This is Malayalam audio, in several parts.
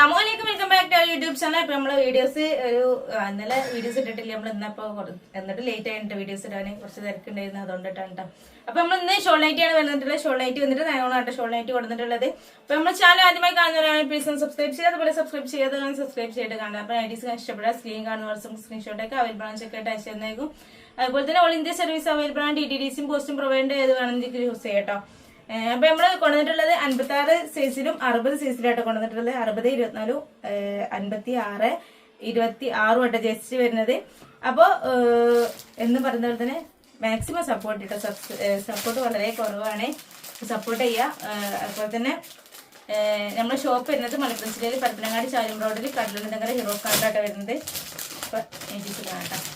അസ്സലാമു അലൈക്കും. Welcome back to YouTube channel ഇപ്പൊ നമ്മൾ വീഡിയോസ് ഒരു ഇന്നലെ വീഡിയോസ് ഇട്ടിട്ടില്ല. നമ്മൾ ഇന്നപ്പോ എന്നിട്ട് ലേറ്റ് ആയിട്ട് വീഡിയോസ് ഇടാൻ കുറച്ച് തിരക്കുണ്ടായിരുന്നു. അതുകൊണ്ടിട്ടാണ് കേട്ടോ അപ്പൊ നമ്മൾ ഇന്ന് ഷോൾ നൈറ്റ് ആണ് വന്നിട്ടുള്ളത്. ഷോൾ നൈറ്റ് വന്നിട്ട് നയനോണായിട്ട് ഷോൾ നൈറ്റ് കൊടുത്തിട്ടുള്ളത്. അപ്പൊ നമ്മൾ ചാനൽ ആദ്യമായി കാണുന്നവരാണ് പ്ലീസ് സബ്സ്ക്രൈബ് ചെയ്യുക. അതുപോലെ സബ്സ്ക്രൈബ് ചെയ്യാതെ സബ്സ്ക്രൈബ് ചെയ്തിട്ട് കാണാം അപ്പൊ ഐഡീസ് ഇഷ്ടപ്പെടാൻ സ്ക്രീൻ കാണുന്ന സ്ക്രീൻഷോട്ട് ഒക്കെ അവൈലബിൾ ആണ്. ചെക്ക് ആയിട്ട് അയച്ചു തന്നേക്കും. അതുപോലെ തന്നെ ഓൾ ഇന്ത്യ സർവീസ് അവൈലബിൾ ആണ്. ഡി ടി ഡി സിയും പോസ്റ്റും പ്രൊവൈഡ് ചെയ്ത് വേണമെങ്കിൽ യൂസ് ചെയ്യാം അപ്പൊ നമ്മൾ കൊണ്ടുവന്നിട്ടുള്ളത് അൻപത്തി ആറ് സൈസിലും അറുപത് സൈസിലായിട്ട് കൊണ്ടുവന്നിട്ടുള്ളത്. അറുപത് ഇരുപത്തിനാലും അൻപത്തി ആറ് ഇരുപത്തി ആറും ആയിട്ട് ജസ്റ്റ് വരുന്നത്. അപ്പോൾ എന്ന് പറയുന്ന പോലെ തന്നെ മാക്സിമം സപ്പോർട്ട് കിട്ടും സപ്പോർട്ട് വളരെ കുറവാണ്. സപ്പോർട്ട് ചെയ്യുക അതുപോലെ തന്നെ നമ്മുടെ ഷോപ്പ് വരുന്നത് മലപ്പുറം ജില്ലയിൽ പരപ്പനങ്ങാടി ചാലും റോഡിൽ കടലുണ്ടങ്കര ഹീറോ കാർഡായിട്ട് വരുന്നത്. അപ്പൊ എനിക്ക് കാണാം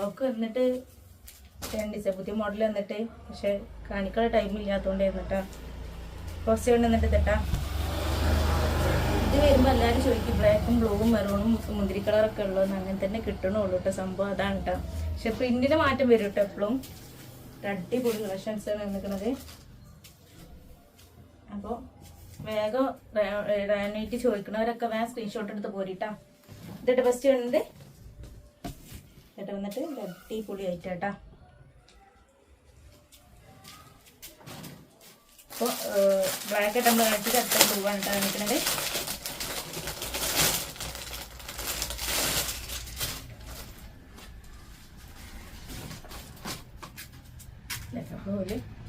സ്റ്റോക്ക് വന്നിട്ട് ദിവസം പുതിയ മോഡൽ വന്നിട്ട് പക്ഷെ കാണിക്കാൻ ടൈം ഇല്ലാത്തതുകൊണ്ട് വന്നിട്ടാ കുറച്ച് കൊണ്ട് വന്നിട്ട് തെട്ടാ ഇത് വരുമ്പോൾ എല്ലാവരും ചോദിക്കും ബ്ലാക്കും ബ്ലൂവും മെറൂണും മുന്തിരി കളറൊക്കെ ഉള്ളതെന്ന് അങ്ങനെ തന്നെ കിട്ടണുള്ളൂ കേട്ടോ സംഭവം അതാണ് കേട്ടോ പക്ഷെ പ്രിന്റിന് മാറ്റം വരും കേട്ടോ എപ്പോഴും അടിപൊളി കളക്ഷൻസ് ആണ് നിൽക്കുന്നത് അപ്പോൾ വേഗം റാനൈറ്റ് ചോദിക്കണവരൊക്കെ വേഗം സ്ക്രീൻഷോട്ട് എടുത്ത് പോരിട്ടാ. ഇതിട്ട് ഫസ്റ്റ് വന്നത്? ചേട്ടാ വന്നിട്ട് അടിപൊളി ആയിട്ടാ അപ്പോൾ ബ്ലാക്ക് ആയിട്ട് നമ്മൾ കാണിച്ചത് അടുത്ത ബ്ലൂ ആണ് കേട്ടോ കാണിക്കുന്നത് ഇതാണ്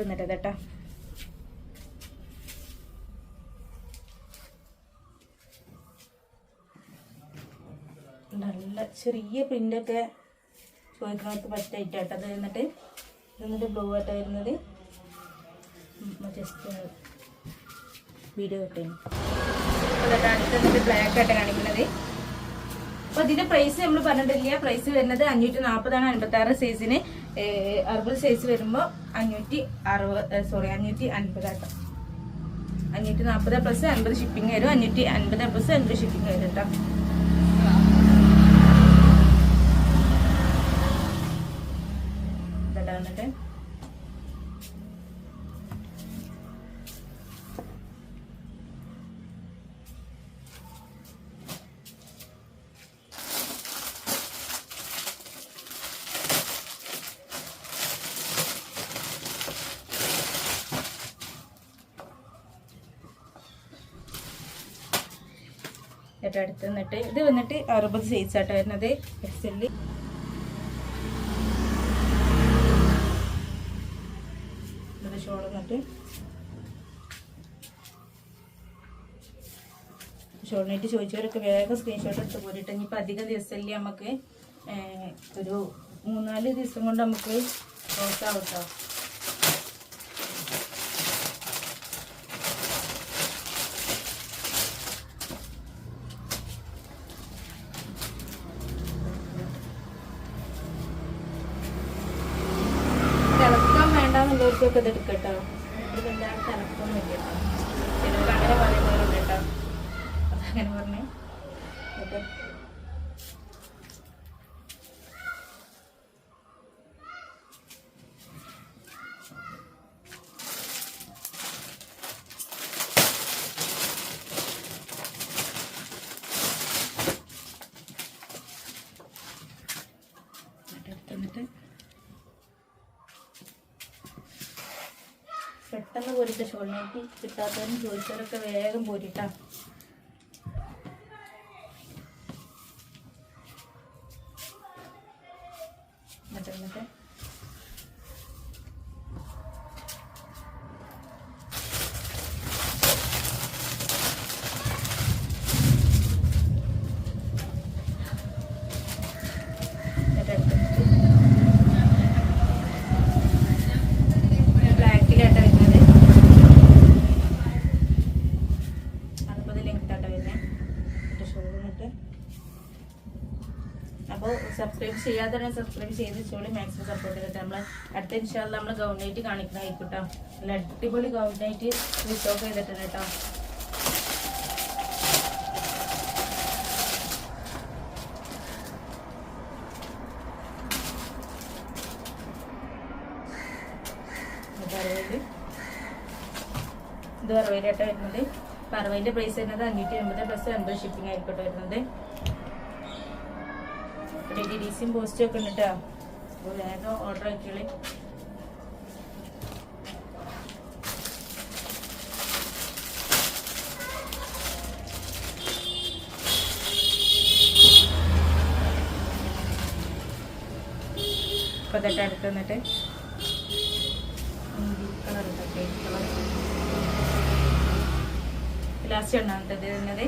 നിന്നിട്ട് കേട്ടോ. നല്ല ചെറിയ പ്രിന്റൊക്കെ ചോദിക്കുന്നവർക്ക് പറ്റായിട്ടാട്ടോ അത് എന്നിട്ട് എന്നിട്ട് ബ്ലൂ ആയിട്ട് വരുന്നത്. ജസ്റ്റ് വീഡിയോ കിട്ടും അടുത്ത് എന്നിട്ട് ബ്ലാക്ക് ആയിട്ട് കാണിക്കുന്നത് അപ്പോൾ ഇതിന്റെ പ്രൈസ് നമ്മൾ പറഞ്ഞിട്ടില്ല? പ്രൈസ് വരുന്നത് അഞ്ഞൂറ്റി നാൽപ്പതാണ് അൻപത്തി ആറ് സൈസിന് അറുപത് സൈസ് വരുമ്പോൾ അഞ്ഞൂറ്റി അറുപത് സോറി അഞ്ഞൂറ്റി അൻപതാട്ടോ അഞ്ഞൂറ്റി നാൽപ്പത് പ്ലസ് അൻപത് ഷിപ്പിംഗ് വരും. അഞ്ഞൂറ്റി അൻപത് പ്ലസ് അൻപത് ഷിപ്പിംഗ് വരും കേട്ടോ ഇതാ വന്നിട്ട് ഏറ്റവും അടുത്ത് നിന്നിട്ട് ഇത് വന്നിട്ട് അറുപത് സൈസ് ആട്ടോ വരുന്നത്. എക്സ് എല്ല് ഷോളിനായിട്ട് ചോദിച്ചവരൊക്കെ വേഗം സ്ക്രീൻഷോട്ട് എടുത്ത് പോരിട്ട്. ഇനിയിപ്പോൾ അധികം ദിവസമല്ലേ നമുക്ക്? ഒരു മൂന്നാൽ ദിവസം കൊണ്ട് നമുക്ക് ക്ലോസ് ആവും കേട്ടോ തിളക്കാൻ വേണ്ടാന്നുള്ളവർക്കൊക്കെ ഇത് പെട്ടെന്ന് പോരിട്ട ഷോളിനായിട്ട് കിട്ടാത്തവരും ചോദിച്ചവരൊക്കെ വേഗം പോരിട്ടാ. എന്നിട്ട് എന്നിട്ട്. അപ്പോൾ സബ്സ്ക്രൈബ് ചെയ്യാതെ സബ്സ്ക്രൈബ് ചെയ്ത് ചോളി മാക്സിമം സപ്പോർട്ട് ചെയ്തിട്ട് നമ്മൾ അടുത്ത ഇൻഷാല്ല നമ്മൾ ഗൗൺ നൈറ്റ് കാണിക്കുന്നതായിരിക്കും കേട്ടോ നല്ല അടിപൊളി ഗൗൺ നൈറ്റ് ഓഫ് ചെയ്തിട്ടുണ്ട് കേട്ടോ. ഇത് അറുപത് വരുന്നത്. അറുപതിന്റെ പ്രൈസ് വരുന്നത് അഞ്ഞൂറ്റി എൺപത് പ്ലസ് എൺപത് ഷിപ്പിംഗ് ആയിക്കോട്ടെ വരുന്നത്. ഡി ഡി സിയും പോസ്റ്റും ഒക്കെ ഉണ്ട് കേട്ടോ വേഗം ഓർഡർ ആക്കിയോളി അപ്പോൾ തൊട്ട് അടുത്ത് നിന്നിട്ട് ലാസ്റ്റ് ഒന്നാമത്തത് വരുന്നത്.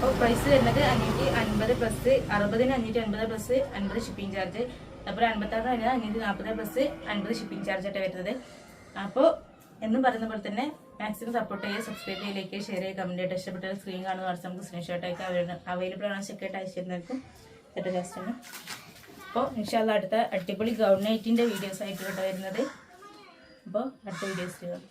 അപ്പോൾ പ്രൈസ് വരുന്നത് അഞ്ഞൂറ്റി അൻപത് പ്ലസ് അറുപതിന് അഞ്ഞൂറ്റി അൻപത് പ്ലസ് അൻപത് ഷിപ്പിംഗ് ചാർജ് അപ്പോൾ അൻപത്താറ് വരുന്നത് അഞ്ഞൂറ്റി നാൽപ്പത് പ്ലസ് അൻപത് ഷിപ്പിംഗ് ചാർജ് ആയിട്ട് വരുന്നത്. അപ്പോൾ എന്നും പറയുന്ന പോലെ തന്നെ മാക്സിമം സപ്പോർട്ട് ചെയ്യുക സബ്സ്ക്രൈബ് ചെയ്യുക ലൈക്ക് ചെയ്യുക ഷെയർ ചെയ്യുക കമന്റ് ചെയ്തിട്ട് ഇഷ്ടപ്പെട്ട സ്ക്രീൻ കാണുന്ന വാട്സാപ്പ് നമുക്ക് സ്ക്രീൻഷോട്ട് ആയിട്ട് അവൈലബിൾ ആണ്. ചെക്ക് ആയിട്ട് അയച്ചു ജാസ്റ്റാണ് അപ്പോൾ ഇൻഷാല്ല അടുത്ത അടിപൊളി ഗവൺ നൈറ്റിന്റെ വീഡിയോസ് ആയിട്ട് വരുന്നത്. അപ്പോൾ അടുത്ത വീഡിയോസ് ചെയ്യാം